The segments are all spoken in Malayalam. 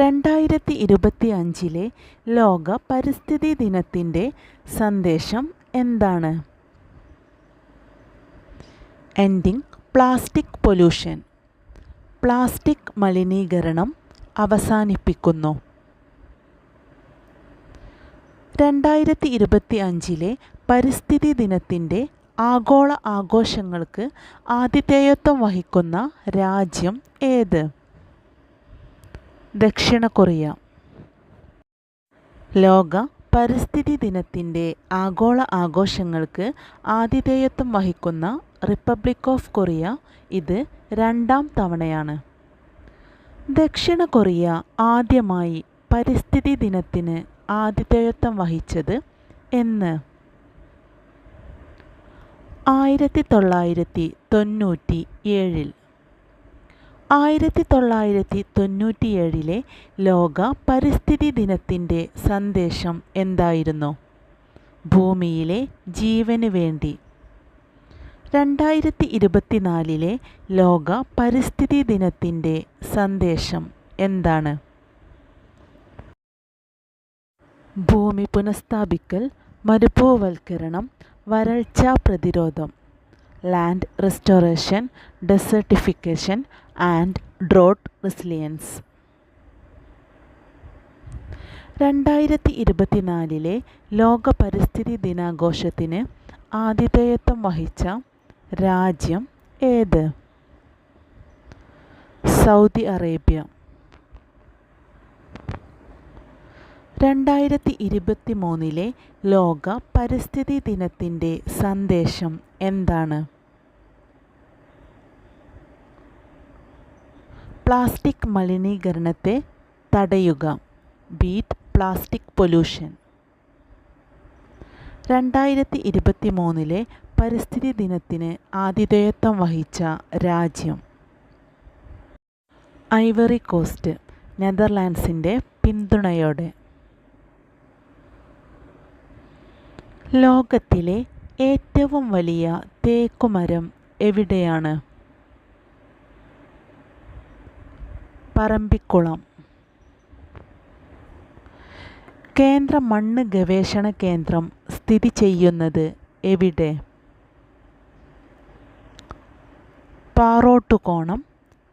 രണ്ടായിരത്തി ഇരുപത്തി അഞ്ചിലെ ലോക പരിസ്ഥിതി ദിനത്തിന്റെ സന്ദേശം എന്താണ്? എൻഡിങ് പ്ലാസ്റ്റിക് പൊല്യൂഷൻ പ്ലാസ്റ്റിക് മലിനീകരണം അവസാനിപ്പിക്കുന്നു. രണ്ടായിരത്തി ഇരുപത്തി അഞ്ചിലെ പരിസ്ഥിതി ദിനത്തിന്റെ ആഗോള ആഘോഷങ്ങൾക്ക് ആതിഥേയത്വം വഹിക്കുന്ന രാജ്യം ഏത്? ദക്ഷിണ കൊറിയ. ലോക പരിസ്ഥിതി ദിനത്തിന്റെ ആഗോള ആഘോഷങ്ങൾക്ക് ആതിഥേയത്വം വഹിക്കുന്ന റിപ്പബ്ലിക് ഓഫ് കൊറിയ ഇത് രണ്ടാം തവണയാണ്. ദക്ഷിണ കൊറിയ ആദ്യമായി പരിസ്ഥിതി ദിനത്തിന് ആതിഥേയത്വം വഹിച്ചത് എന്ന്. ആയിരത്തി തൊള്ളായിരത്തി തൊണ്ണൂറ്റി ഏഴിൽ ആയിരത്തി തൊള്ളായിരത്തി തൊണ്ണൂറ്റിയേഴിലെ ലോക പരിസ്ഥിതി ദിനത്തിന്റെ സന്ദേശം എന്തായിരുന്നു? ഭൂമിയിലെ ജീവന് വേണ്ടി. രണ്ടായിരത്തി ഇരുപത്തിനാലിലെ ലോക പരിസ്ഥിതി ദിനത്തിന്റെ സന്ദേശം എന്താണ്? ഭൂമി പുനഃസ്ഥാപിക്കൽ മരുഭൂവൽക്കരണം വരൾച്ചാ പ്രതിരോധം. Land restoration desertification and drought resilience രണ്ടായിരത്തി ഇരുപത്തിനാലിലെ ലോക പരിസ്ഥിതി ദിനാഘോഷത്തിന് ആതിഥേയത്വം വഹിച്ച രാജ്യം ഏത്? Saudi Arabia. രണ്ടായിരത്തി ഇരുപത്തി മൂന്നിലെ ലോക പരിസ്ഥിതി ദിനത്തിന്റെ സന്ദേശം എന്താണ്? പ്ലാസ്റ്റിക് മലിനീകരണത്തെ തടയുക ബീറ്റ് പ്ലാസ്റ്റിക് പൊല്യൂഷൻ. രണ്ടായിരത്തി ഇരുപത്തി മൂന്നിലെ പരിസ്ഥിതി ദിനത്തിന് ആതിഥേയത്വം വഹിച്ച രാജ്യം. ഐവറി കോസ്റ്റ് നെതർലാൻഡ്സിന്റെ പിന്തുണയോടെ. ലോകത്തിലെ ഏറ്റവും വലിയ തേക്കുമരം എവിടെയാണ്? പറമ്പിക്കുളം. കേന്ദ്ര മണ്ണ് ഗവേഷണ കേന്ദ്രം സ്ഥിതി ചെയ്യുന്നത് എവിടെ? പാറോട്ടുകോണം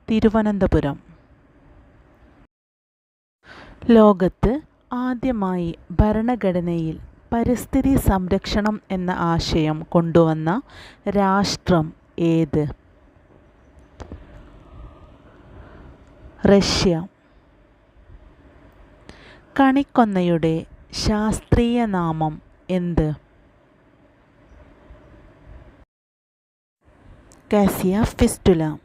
തിരുവനന്തപുരം. ലോകത്ത് ആദ്യമായി ഭരണഘടനയിൽ പരിസ്ഥിതി സംരക്ഷണം എന്ന ആശയം കൊണ്ടുവന്ന രാഷ്ട്രം ഏത്? റഷ്യ. കണിക്കൊന്നയുടെ ശാസ്ത്രീയ നാമം എന്ത്? കാസിയ ഫിസ്റ്റുല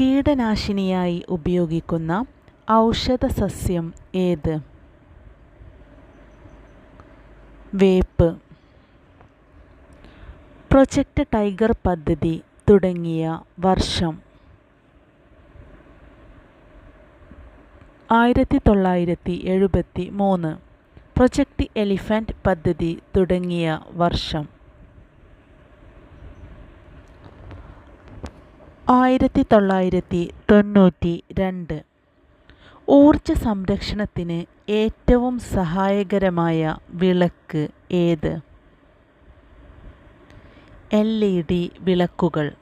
കീടനാശിനിയായി ഉപയോഗിക്കുന്ന ഔഷധ സസ്യം ഏത്? വേപ്പ്. പ്രൊജക്റ്റ് ടൈഗർ പദ്ധതി തുടങ്ങിയ വർഷം. ആയിരത്തി തൊള്ളായിരത്തി എഴുപത്തി മൂന്ന് പ്രൊജക്റ്റ് എലിഫന്റ് പദ്ധതി തുടങ്ങിയ വർഷം. ആയിരത്തി തൊള്ളായിരത്തി തൊണ്ണൂറ്റി രണ്ട് ഊർജ സംരക്ഷണത്തിന് ഏറ്റവും സഹായകരമായ വിളക്ക് ഏത്? എൽ ഇ ഡി വിളക്കുകൾ.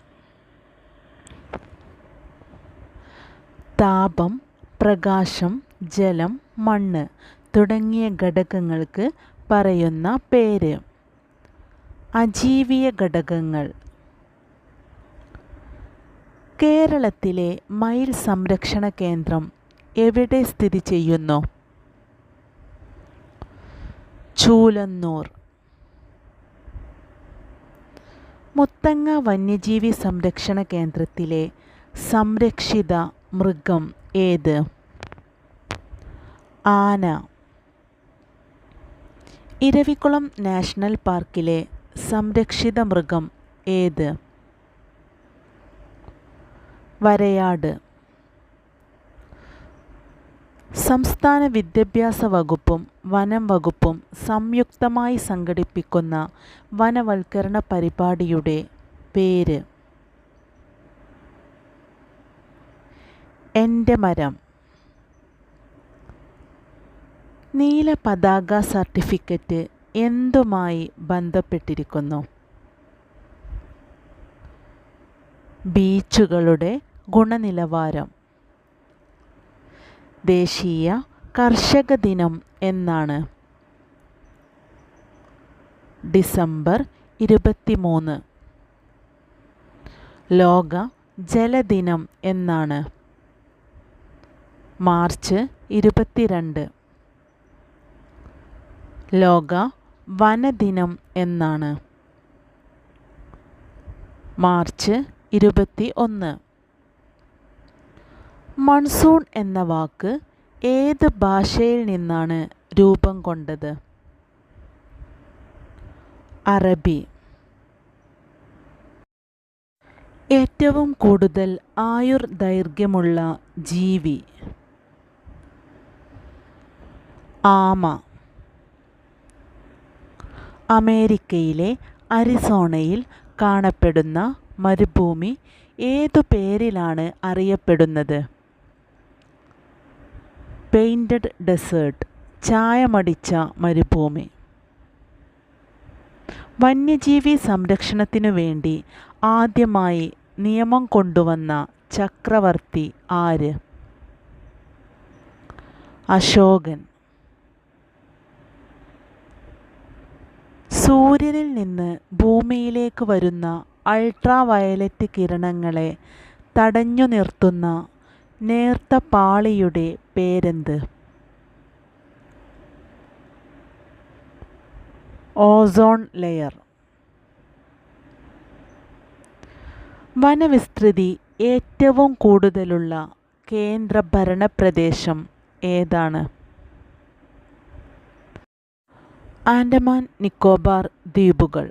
താപം പ്രകാശം ജലം മണ്ണ് തുടങ്ങിയ ഘടകങ്ങൾക്ക് പറയുന്ന പേര്. അജീവിയ ഘടകങ്ങൾ. കേരളത്തിലെ മയിൽ സംരക്ഷണ കേന്ദ്രം എവിടെ സ്ഥിതി ചെയ്യുന്നു? ചൂലന്നൂർ. മുത്തങ്ങ വന്യജീവി സംരക്ഷണ കേന്ദ്രത്തിലെ സംരക്ഷിത മൃഗം ഏത്? ആന. ഇരവികുളം നാഷണൽ പാർക്കിലെ സംരക്ഷിത മൃഗം ഏത്? വരയാട്. സംസ്ഥാന വിദ്യാഭ്യാസ വകുപ്പും വനം വകുപ്പും സംയുക്തമായി സംഘടിപ്പിക്കുന്ന വനവൽക്കരണ പരിപാടിയുടെ പേര്. എന്റെ മരം. നീല പതാക സർട്ടിഫിക്കറ്റ് എന്തുമായി ബന്ധപ്പെട്ടിരിക്കുന്നു? ബീച്ചുകളുടെ ഗുണനിലവാരം. ദേശീയ കർഷക ദിനം എന്നാണ്. ഡിസംബർ ഇരുപത്തിമൂന്ന്. ലോക ജലദിനം എന്നാണ്. മാർച്ച് ഇരുപത്തിരണ്ട്. ലോക വനദിനം എന്നാണ്. മാർച്ച് ഇരുപത്തി ഒന്ന് മൺസൂൺ എന്ന വാക്ക് ഏത് ഭാഷയിൽ നിന്നാണ് രൂപം കൊണ്ടത്? അറബി. ഏറ്റവും കൂടുതൽ ആയുർ ദൈർഘ്യമുള്ള ജീവി. ആമ. അമേരിക്കയിലെ അരിസോണയിൽ കാണപ്പെടുന്ന മരുഭൂമി ഏതു പേരിലാണ് അറിയപ്പെടുന്നത്? പെയിന്റഡ് ഡെസേർട്ട് ചായമടിച്ച മരുഭൂമി. വന്യജീവി സംരക്ഷണത്തിനു വേണ്ടി ആദ്യമായി നിയമം കൊണ്ടുവന്ന ചക്രവർത്തി ആര്? അശോകൻ. സൂര്യനിൽ നിന്ന് ഭൂമിയിലേക്ക് വരുന്ന അൾട്രാവയലറ്റ് കിരണങ്ങളെ തടഞ്ഞു നിർത്തുന്ന നേർത്ത പാളിയുടെ പേരെന്ത്? Ozone layer. വനവിസ്തൃതി ഏറ്റവും കൂടുതലുള്ള കേന്ദ്രഭരണ പ്രദേശം ഏതാണ്? ആൻഡമാൻ നിക്കോബാർ ദ്വീപുകൾ.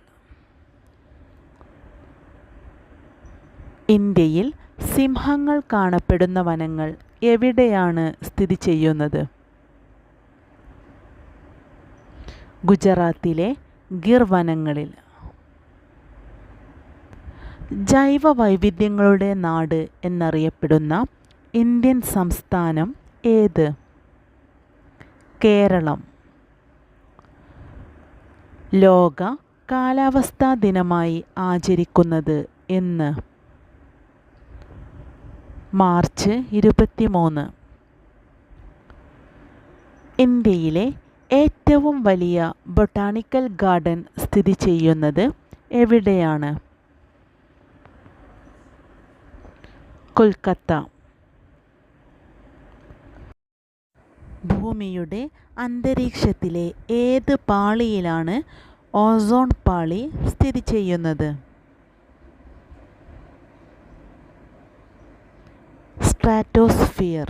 ഇന്ത്യയിൽ സിംഹങ്ങൾ കാണപ്പെടുന്ന വനങ്ങൾ എവിടെയാണ് സ്ഥിതി ചെയ്യുന്നത്? ഗുജറാത്തിലെ ഗിർവനങ്ങളിൽ. ജൈവ വൈവിധ്യങ്ങളുടെ നാട് എന്നറിയപ്പെടുന്ന ഇന്ത്യൻ സംസ്ഥാനം ഏത്? കേരളം. ലോക കാലാവസ്ഥാ ദിനമായി ആചരിക്കുന്നത് എന്ന്. മാർച്ച് ഇരുപത്തിമൂന്ന്. ഇന്ത്യയിലെ ഏറ്റവും വലിയ ബൊട്ടാണിക്കൽ ഗാർഡൻ സ്ഥിതി ചെയ്യുന്നത് എവിടെയാണ്? കൊൽക്കത്ത. ഭൂമിയുടെ അന്തരീക്ഷത്തിലെ ഏത് പാളിയിലാണ് ഓസോൺ പാളി സ്ഥിതി ചെയ്യുന്നത്? സ്ട്രാറ്റോസ്ഫിയർ